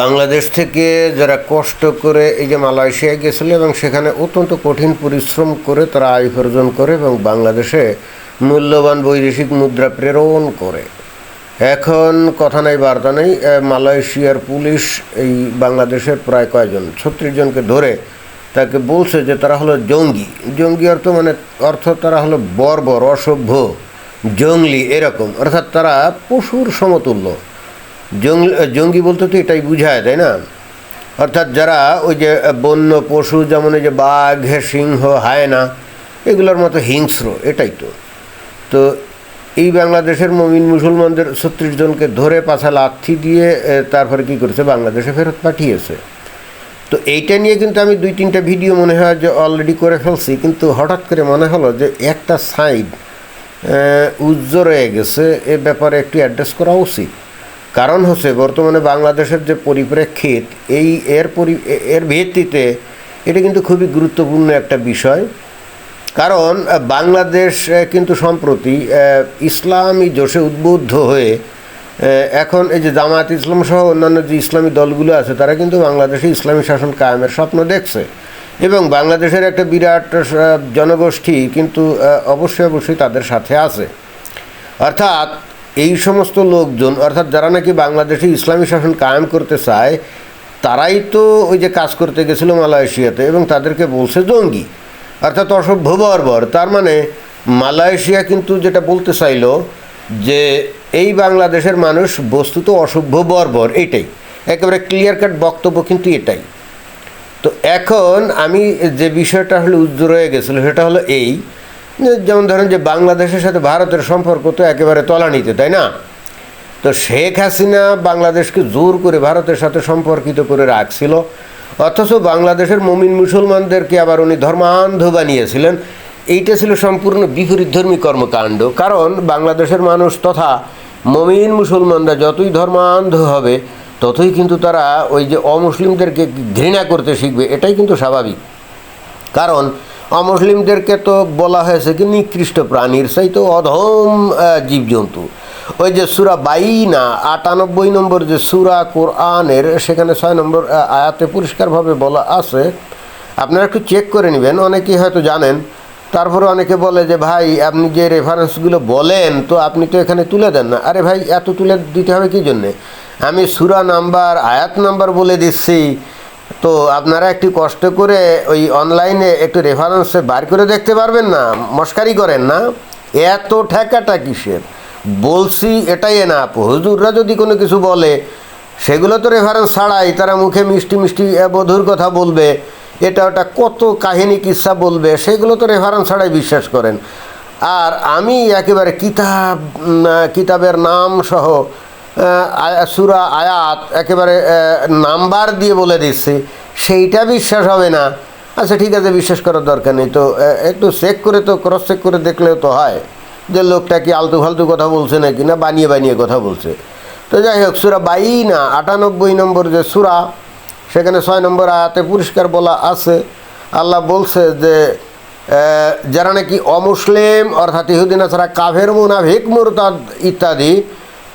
বাংলাদেশ থেকে যারা কষ্ট করে এই যে মালয়েশিয়ায় গেছিল এবং সেখানে অত্যন্ত কঠিন পরিশ্রম করে তারা আয় উপার্জন করে এবং বাংলাদেশে মূল্যবান বৈদেশিক মুদ্রা প্রেরণ করে। এখন কথা নাই, বার্তা নেই মালয়েশিয়ার পুলিশ এই বাংলাদেশের প্রায় কয়জন, ছত্রিশ জনকে ধরে তাকে বলছে যে তারা হলো জঙ্গি। জঙ্গি অর্থ মানে অর্থ তারা হলো বর্বর, অসভ্য, জঙ্গলি এরকম। অর্থাৎ তারা পশুর সমতুল্য। জঙ্গি জঙ্গি বলতে তো এটাই বুঝায়, তাই না? অর্থাৎ যারা ওই যে বন্য পশু, যেমন এই যে বাঘ, সিংহ, হায়না, এগুলোর মতো হিংস্র, এটাই তো। তো এই বাংলাদেশের মমিন মুসলমানদের ছত্রিশ জনকে ধরে পাছা লাথি দিয়ে তারপরে কি করেছে? বাংলাদেশে ফেরত পাঠিয়েছে। তো এইটা নিয়ে কিন্তু আমি দুই তিনটা ভিডিও মনে হয় যে অলরেডি করে ফেলছি, কিন্তু হঠাৎ করে মনে হলো যে একটা সাইড উজ্জ্বল রয়ে গেছে, এ ব্যাপারে একটু অ্যাড্রেস করা উচিত। কারণ হচ্ছে বর্তমানে বাংলাদেশের যে পরিপ্রেক্ষিত, এই এর পরি, এর ভিত্তিতে এটা কিন্তু খুবই গুরুত্বপূর্ণ একটা বিষয়। কারণ বাংলাদেশ কিন্তু সম্প্রতি ইসলামী জোশে উদ্বুদ্ধ হয়ে এখন এই যে জামায়াত ইসলাম সহ অন্যান্য যে ইসলামী দলগুলো আছে, তারা কিন্তু বাংলাদেশে ইসলামী শাসন কায়েমের স্বপ্ন দেখছে। এবং বাংলাদেশের একটা বিরাট জনগোষ্ঠী কিন্তু অবশ্যই অবশ্যই তাদের সাথে আছে। অর্থাৎ এই সমস্ত লোকজন, অর্থাৎ যারা নাকি বাংলাদেশে ইসলামী শাসন কায়েম করতে চায়, তারাই তো ওই যে কাজ করতে গেছিল মালয়েশিয়াতে এবং তাদেরকে বলছে জঙ্গি, অর্থাৎ অসভ্য বর্বর। তার মানে মালয়েশিয়া কিন্তু যেটা বলতে চাইলো যে এই বাংলাদেশের মানুষ বস্তুত অসভ্য বর্বর, এটাই। একেবারে ক্লিয়ার কাট বক্তব্য কিন্তু এটাই। তো এখন আমি যে বিষয়টা হলো উজ্জ্বল হয়ে গেছিল, সেটা হলো এই যেমন ধরেন যে বাংলাদেশের সাথে ভারতের সম্পর্ক তো একেবারে তলানিতে, তাই না? তো শেখ হাসিনা বাংলাদেশকে জোর করে ভারতের সাথে সম্পর্কিত করে রাখছিল, অথচ বাংলাদেশের মমিন মুসলমানদেরকে আবার উনি ধর্মান্ধ বানিয়েছিলেন। এইটা ছিল সম্পূর্ণ বিপরীতধর্মী কর্মকাণ্ড, কারণ বাংলাদেশের মানুষ তথা মমিন মুসলমানরা যতই ধর্মান্ধ হবে, ততই কিন্তু তারা ওই যে অমুসলিমদেরকে ঘৃণা করতে শিখবে, এটাই কিন্তু স্বাভাবিক। কারণ অমুসলিমদেরকে তো বলা হয়েছে কি, নিকৃষ্ট প্রাণীর সেই তো অধম জীবজন্তু। ওই যে সুরা বাইনা, আটানব্বই নম্বর যে সুরা কোরআনের, সেখানে ছয় নম্বর আয়াতে পরিষ্কারভাবে বলা আছে। আপনারা একটু চেক করে নেবেন, অনেকেই হয়তো জানেন। তারপরে অনেকে বলে যে, ভাই, আপনি যে রেফারেন্সগুলো বলেন, তো আপনি তো এখানে তুলে দেন না। আরে ভাই, এত তুলে দিতে হবে কি জন্যে? আমি সুরা নাম্বার, আয়াত নাম্বার বলে দিচ্ছি। তো আপনারা একটু কষ্ট করে ওই অনলাইনে একটু রেফারেন্সে বার করে দেখতে পারবেন না, মস্কারি করেন না। এত ঠেকাটা কিসের? বলছি এটাই না হুজুররা যদি কোনো কিছু বলে, সেগুলো তো রেফারেন্স ছাড়াই তারা মুখে মিষ্টি মিষ্টি বধুর কথা বলবে, এটা ওটা কত কাহিনী কিসা বলবে, সেগুলো তো রেফারেন্স ছাড়াই বিশ্বাস করেন। আর আমি একেবারে কিতাব কিতাবের নাম সহ সুরা আয়াত একেবারে নাম্বার দিয়ে বলে দিচ্ছি সেইটা বিশ্বাস হবে না। আচ্ছা ঠিক আছে, বিশ্বাস করার দরকার নেই। তো একটু চেক করে তো ক্রস চেক করে দেখলেও তো হয় যে লোকটা কি আলতু ফালতু কথা বলছে নাকি না বানিয়ে বানিয়ে কথা বলছে। তো যাই হোক, সুরা বাই না আটানব্বই নম্বর যে সুরা, সেখানে ছয় নম্বর আয়াতে পরিষ্কার বলা আছে। আল্লাহ বলছে যে যারা নাকি অমুসলিম, অর্থাৎ ইহুদিনা ছাড়া কাভের মুনাফিক, মুরতাদ ইত্যাদি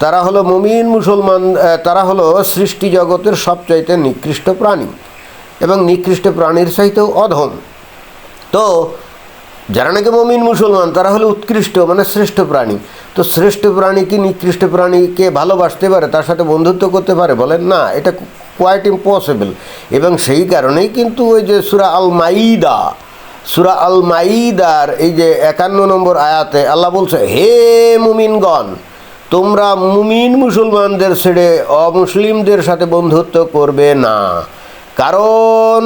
তারা হলো মুমিন মুসলমান তারা হলো সৃষ্টি জগতের সবচাইতে নিকৃষ্ট প্রাণী এবং নিকৃষ্ট প্রাণীর চাইতেও অধম। তো যারা নাকি মমিন মুসলমান, তারা হলো উৎকৃষ্ট মানে শ্রেষ্ঠ প্রাণী। তো শ্রেষ্ঠ প্রাণী কি নিকৃষ্ট প্রাণীকে ভালোবাসতে পারে, তার সাথে বন্ধুত্ব করতে পারে বলেন না, এটা কোয়াইট ইম্পসিবল এবং সেই কারণেই কিন্তু ওই যে সুরা আল মাইদা সুরা আল মাইদার এই যে একান্ন নম্বর আয়াতে আল্লাহ বলছে, হে মুমিনগণ তোমরা মুমিন মুসলমানদের ছেড়ে অমুসলিমদের সাথে বন্ধুত্ব করবে না। কারণ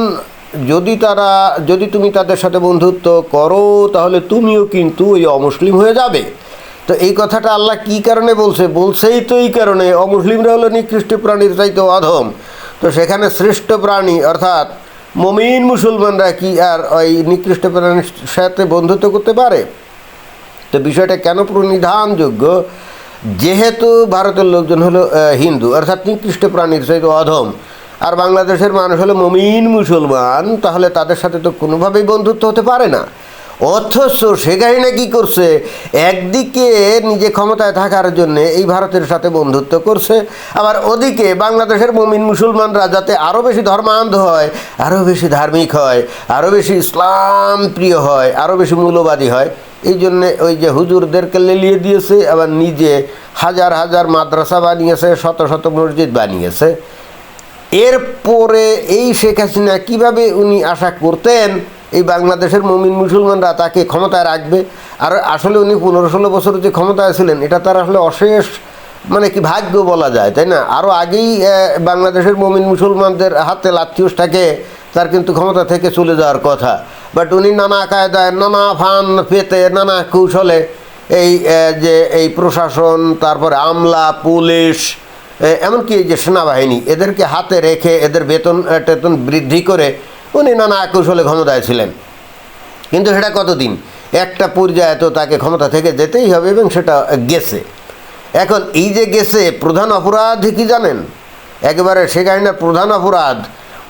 যদি তারা, যদি তুমি তাদের সাথে বন্ধুত্ব করো, তাহলে তুমিও কিন্তু ওই অমুসলিম হয়ে যাবে। তো এই কথাটা আল্লাহ কি কারণে বলছে? বলছেই তো এই কারণে, অমুসলিমরা হলো নিকৃষ্ট প্রাণীর চাইতে অধম। তো সেখানে শ্রেষ্ঠ প্রাণী, অর্থাৎ মমিন মুসলমানরা কি আর ওই নিকৃষ্ট প্রাণীর সাথে বন্ধুত্ব করতে পারে? তো বিষয়টা কেন প্রণিধানযোগ্য? যেহেতু ভারতের লোকজন হলো হিন্দু, অর্থাৎ নিকৃষ্ট প্রাণীর সহিত অধম, আর বাংলাদেশের মানুষ হলো মমিন মুসলমান, তাহলে তাদের সাথে তো কোনোভাবেই বন্ধুত্ব হতে পারে না। অথচ সেখানে না কি করছে? একদিকে নিজে ক্ষমতায় থাকার জন্য এই ভারতের সাথে বন্ধুত্ব করছে, আবার ওদিকে বাংলাদেশের মমিন মুসলমানরা যাতে আরও বেশি ধর্মান্ধ হয় আরও বেশি ধার্মিক হয় আরও বেশি ইসলাম প্রিয় হয় আরও বেশি মূল্যবাদী হয়, এই জন্যে ওই যে হুজুরদেরকে লেলিয়ে দিয়েছে, আবার নিজে হাজার হাজার মাদ্রাসা বানিয়েছে, শত শত মসজিদ বানিয়েছে। এরপরে এই শেখ হাসিনা কীভাবে উনি আশা করতেন এই বাংলাদেশের মমিন মুসলমানরা তাকে ক্ষমতায় রাখবে। আর আসলে উনি পনেরো ষোলো বছর যে ক্ষমতায় ছিলেন, এটা তার আসলে অশেষ মানে কি ভাগ্য বলা যায়, তাই না? আরও আগেই বাংলাদেশের মমিন মুসলমানদের হাতে লাথিউসটাকে তার কিন্তু ক্ষমতা থেকে চলে যাওয়ার কথা। বাট উনি নানা কায়দায়, নানা ফান পেতে, নানা কৌশলে এই যে এই প্রশাসন, তারপরে আমলা, পুলিশ এমনকি এই যে সেনাবাহিনী, এদেরকে হাতে রেখে, এদের বেতন টেতন বৃদ্ধি করে উনি নানা কৌশলে ক্ষমতায় ছিলেন। কিন্তু সেটা কতদিন? একটা পর্যায়ে তো তাকে ক্ষমতা থেকে যেতেই হবে এবং সেটা গেছে। এখন এই যে গেছে, প্রধান অপরাধ কি জানেন? একেবারে শেখ হাসিনার প্রধান অপরাধ,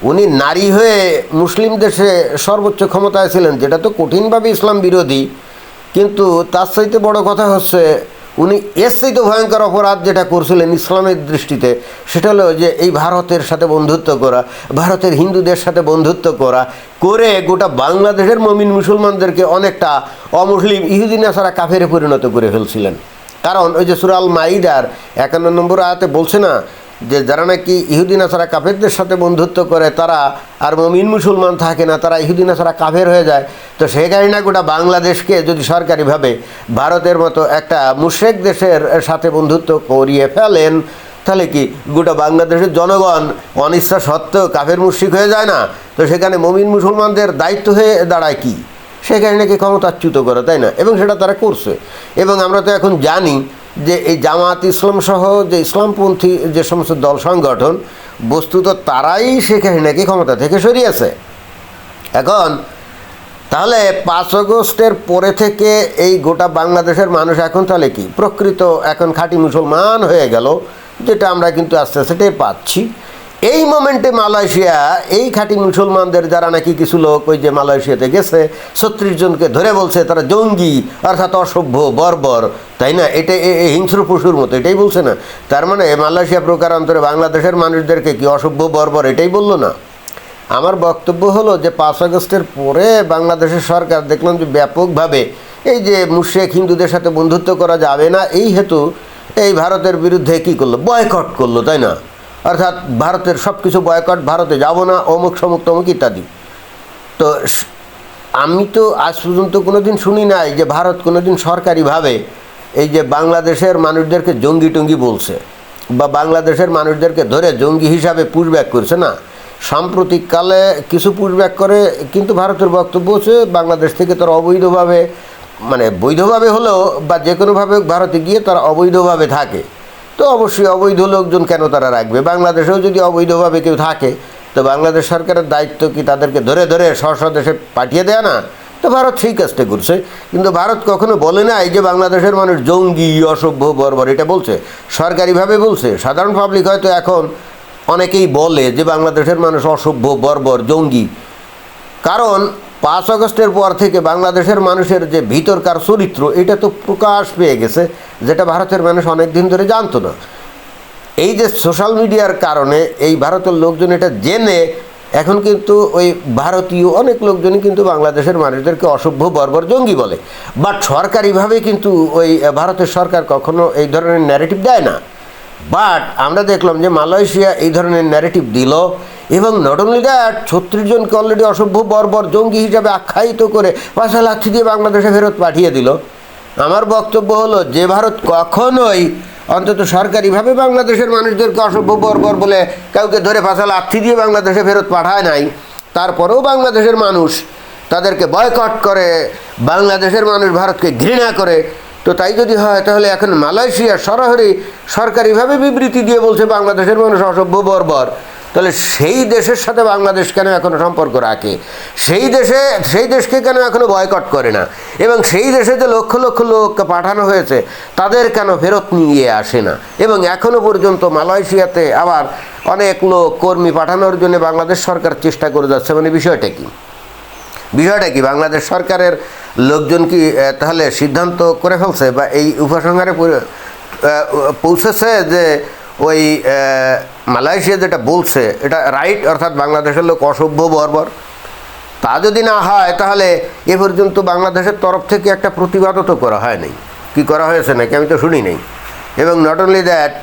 উনি নারী হয়ে মুসলিম দেশে সর্বোচ্চ ক্ষমতায় ছিলেন, যেটা তো কঠিনভাবে ইসলাম বিরোধী। কিন্তু তার চাইতে বড় কথা হচ্ছে উনি এর তো ভয়ঙ্কর অপরাধ যেটা করছিলেন ইসলামের দৃষ্টিতে। সেটা হলো যে এই ভারতের সাথে বন্ধুত্ব করা, ভারতের হিন্দুদের সাথে বন্ধুত্ব করা, করে গোটা বাংলাদেশের মমিন মুসলমানদেরকে অনেকটা অমুসলিম ইহুদিনা আসারা কাফেরে পরিণত করে ফেলছিলেন। কারণ ওই যে সুরাল মাইডার একান্ন নম্বর আয়াতে বলছে না যে যারা নাকি ইহুদিন আসারা কাফেরদের সাথে বন্ধুত্ব করে, তারা আর মমিন মুসলমান থাকে না, তারা ইহুদিন আসারা কাফের হয়ে যায়। তো সেই কারণে গোটা বাংলাদেশকে যদি সরকারিভাবে ভারতের মতো একটা মুশেক দেশের সাথে বন্ধুত্ব করিয়ে ফেলেন, তাহলে কি গোটা বাংলাদেশের জনগণ অনিচ্ছা সত্ত্বেও কাফের মুশ্রিক হয়ে যায় না? তো সেখানে মমিন মুসলমানদের দায়িত্ব হয়ে দাঁড়ায় কি? সেখানে নাকি ক্ষমতাচ্যুত করে, তাই না? এবং সেটা তারা করছে। এবং আমরা তো এখন জানি যে এই জামাত ইসলাম সহ যে ইসলামপন্থী যে সমস্ত দল সংগঠন, বস্তুত তারাই সেখানে নাকি ক্ষমতা থেকে সরিয়েছে। এখন, তাহলে পাঁচ আগস্টের পরে থেকে এই গোটা বাংলাদেশের মানুষ এখন তাহলে কি? প্রকৃত এখন খাঁটি মুসলমান হয়ে গেল, যেটা আমরা কিন্তু আস্তে আস্তে পাচ্ছি। এই মোমেন্টে মালয়েশিয়া, এই খাঁটি মুসলমানদের যারা নাকি কিছু লোক ওই যে মালয়েশিয়াতে গেছে, ছত্রিশ জনকে ধরে বলছে তারা জঙ্গি, অর্থাৎ অসভ্য, বর্বর, তাই না? এটা হিংস্র পশুর মতো, এটাই বলছে না। তার মানে মালয়েশিয়া প্রকারান্তরে বাংলাদেশের মানুষদেরকে কি অসভ্য, বর্বর, এটাই বলল না? আমার বক্তব্য হলো যে পাঁচ আগস্টের পরে বাংলাদেশের সরকার, দেখলাম যে ব্যাপকভাবে এই যে মুশেক হিন্দুদের সাথে বন্ধুত্ব করা যাবে না, এই হেতু এই ভারতের বিরুদ্ধে কি করল? বয়কট করল, তাই না? অর্থাৎ ভারতের সব কিছু বয়কট ভারতে যাব না, অমুক সমুক তমুক ইত্যাদি। তো আমি তো আজ পর্যন্ত কোনো দিন শুনি নাই যে ভারত কোনো দিন সরকারিভাবে এই যে বাংলাদেশের মানুষদেরকে জঙ্গি টঙ্গি বলছে বা বাংলাদেশের মানুষদেরকে ধরে জঙ্গি হিসাবে পুশব্যাক করছে না। সাম্প্রতিককালে কিছু পুশব্যাক করে, কিন্তু ভারতের বক্তব্য হচ্ছে বাংলাদেশ থেকে তারা অবৈধভাবে মানে বৈধভাবে হলেও বা যে কোনোভাবে ভারতে গিয়ে তারা অবৈধভাবে থাকে। তো অবশ্যই অবৈধ লোকজন কেন তারা রাখবে? বাংলাদেশেও যদি অবৈধভাবে কেউ থাকে, তো বাংলাদেশ সরকারের দায়িত্ব কি তাদেরকে ধরে ধরে স্ব স্ব দেশে পাঠিয়ে দেয় না? তো ভারত সেই কাজটা করছে। কিন্তু ভারত কখনো বলে না এই যে বাংলাদেশের মানুষ জঙ্গি, অসভ্য, বর্বর, এটা বলছে। সরকারিভাবে বলছে। সাধারণ পাবলিক হয়তো এখন অনেকেই বলে যে বাংলাদেশের মানুষ অসভ্য, বর্বর, জঙ্গি। কারণ পাঁচ আগস্টের পর থেকে বাংলাদেশের মানুষের যে ভিতরকার চরিত্র, এটা তো প্রকাশ পেয়ে গেছে, যেটা ভারতের মানুষ অনেক দিন ধরে জানতো না। এই যে সোশ্যাল মিডিয়ার কারণে এই ভারতের লোকজন এটা জেনে, এখন কিন্তু ওই ভারতীয় অনেক লোকজনই কিন্তু বাংলাদেশের মানুষদেরকে অসভ্য, বর্বর জঙ্গি বলে। বাট সরকারিভাবে কিন্তু ওই, ভারতের সরকার কখনো এই ধরনের ন্যারেটিভ দেয় না। বাট আমরা দেখলাম যে মালয়েশিয়া এই ধরনের ন্যারেটিভ দিল এবং নট অনলি দ্যাট ছত্রিশ জনকে অলরেডি অসভ্য, বর্বর জঙ্গি হিসাবে আখ্যায়িত করে পয়সা লাথি দিয়ে বাংলাদেশে ফেরত পাঠিয়ে দিল। আমার বক্তব্য হলো, যে ভারত কখনোই অন্তত সরকারিভাবে বাংলাদেশের মানুষদেরকে অসভ্য, বর্বর বলে কাউকে ধরে ফাঁসা লাথি দিয়ে বাংলাদেশে ফেরত পাঠায় নাই, তারপরেও বাংলাদেশের মানুষ তাদেরকে বয়কট করে, বাংলাদেশের মানুষ ভারতকে ঘৃণা করে তো তাই যদি হয়, তাহলে এখন মালয়েশিয়া সরাসরি সরকারিভাবে বিবৃতি দিয়ে বলছে বাংলাদেশের মানুষ অসভ্য, বর্বর। তাহলে সেই দেশের সাথে বাংলাদেশ কেন এখনও সম্পর্ক রাখে? সেই দেশে, সেই দেশকে কেন এখনও বয়কট করে না? এবং সেই দেশে যে লক্ষ লক্ষ লোক পাঠানো হয়েছে, তাদের কেন ফেরত নিয়ে আসে না? এবং এখনও পর্যন্ত মালয়েশিয়াতে আবার অনেক লোক কর্মী পাঠানোর জন্য বাংলাদেশ সরকার চেষ্টা করে যাচ্ছে মানে বিষয়টা কি? বিষয়টা কি? বাংলাদেশ সরকারের লোকজন কি তাহলে সিদ্ধান্ত করে ফেলছে বা এই উপসংহারে পৌঁছেছে যে ওই মালয়েশিয়া যেটা বলছে, এটা রাইট অর্থাৎ বাংলাদেশের লোক অসভ্য বর্বর। তা যদি না হয়, তাহলে এ পর্যন্ত বাংলাদেশের তরফ থেকে একটা প্রতিবাদও তো করা হয় নাই কি করা হয়েছে নাকি? আমি তো শুনি নাই। এবং নট অনলি দ্যাট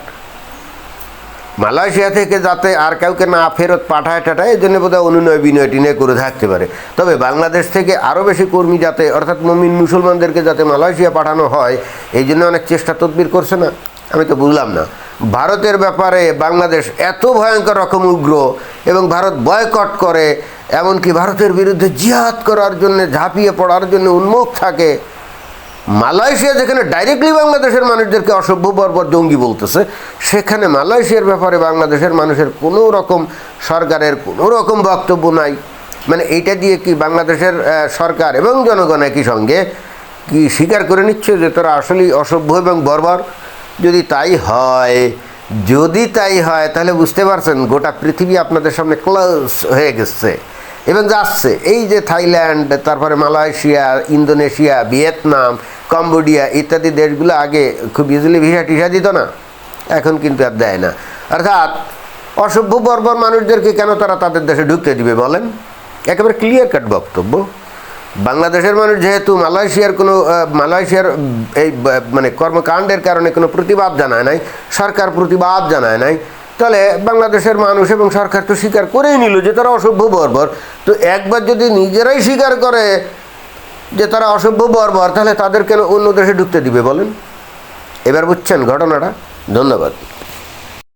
মালয়েশিয়া থেকে যাতে আর কাউকে না ফেরত পাঠায় টাটায়, এই জন্য বোধহয় অনুনয় বিনয় টিনয় করে থাকতে পারে। তবে বাংলাদেশ থেকে আরও বেশি কর্মী যাতে, অর্থাৎ মমিন মুসলমানদেরকে যাতে মালয়েশিয়া পাঠানো হয়, এই জন্য অনেক চেষ্টা তদবির করছে না। আমি তো বুঝলাম না। ভারতের ব্যাপারে বাংলাদেশ এত ভয়ঙ্কর রকম উগ্র এবং ভারত বয়কট করে, এমনকি ভারতের বিরুদ্ধে জিহাদ করার জন্য, ঝাঁপিয়ে পড়ার জন্য উন্মুখ থাকে। মালয়েশিয়া যেখানে ডাইরেক্টলি বাংলাদেশের মানুষদেরকে অসভ্য বর্বর জঙ্গি বলতেছে, সেখানে মালয়েশিয়ার ব্যাপারে বাংলাদেশের মানুষের কোনো রকম সরকারের কোনো রকম বক্তব্য নাই। মানে এইটা দিয়ে কি বাংলাদেশের সরকার এবং জনগণ একই সঙ্গে কি স্বীকার করে নিচ্ছে যে তারা আসলেই অসভ্য এবং বর্বর? যদি তাই হয়, যদি তাই হয়, তাহলে বুঝতে পারছেন গোটা পৃথিবী আপনাদের সামনে ক্লোজ হয়ে গেছে। এবং যাচ্ছে, এই যে থাইল্যান্ড, তারপরে মালয়েশিয়া, ইন্দোনেশিয়া, ভিয়েতনাম, কম্বোডিয়া ইত্যাদি দেশগুলো আগে খুব ইজিলি ভিসা টিসা দিত না, এখন কিন্তু আর দেয় না। অর্থাৎ অসভ্য বর্বর মানুষদেরকে কেন তারা তাদের দেশে ঢুকতে দিবে বলেন? একেবারে ক্লিয়ার কাট বক্তব্য। বাংলাদেশের মানুষ যেহেতু মালয়েশিয়ার কোনো মালয়েশিয়ার, এই মানে কর্মকাণ্ডের কারণে কোনো প্রতিবাদ জানায় নাই, সরকার প্রতিবাদ জানায় নাই তাহলে বাংলাদেশের মানুষ এবং সরকার তো স্বীকার করেই নিল যে তারা অসভ্য বর্বর। তো একবার যদি নিজেরাই স্বীকার করে যে তারা অসভ্য বর্বর, তাহলে তাদের কেন অন্য দেশে ঢুকতে দিবে বলেন? এবার বুঝছেন ঘটনাটা। ধন্যবাদ।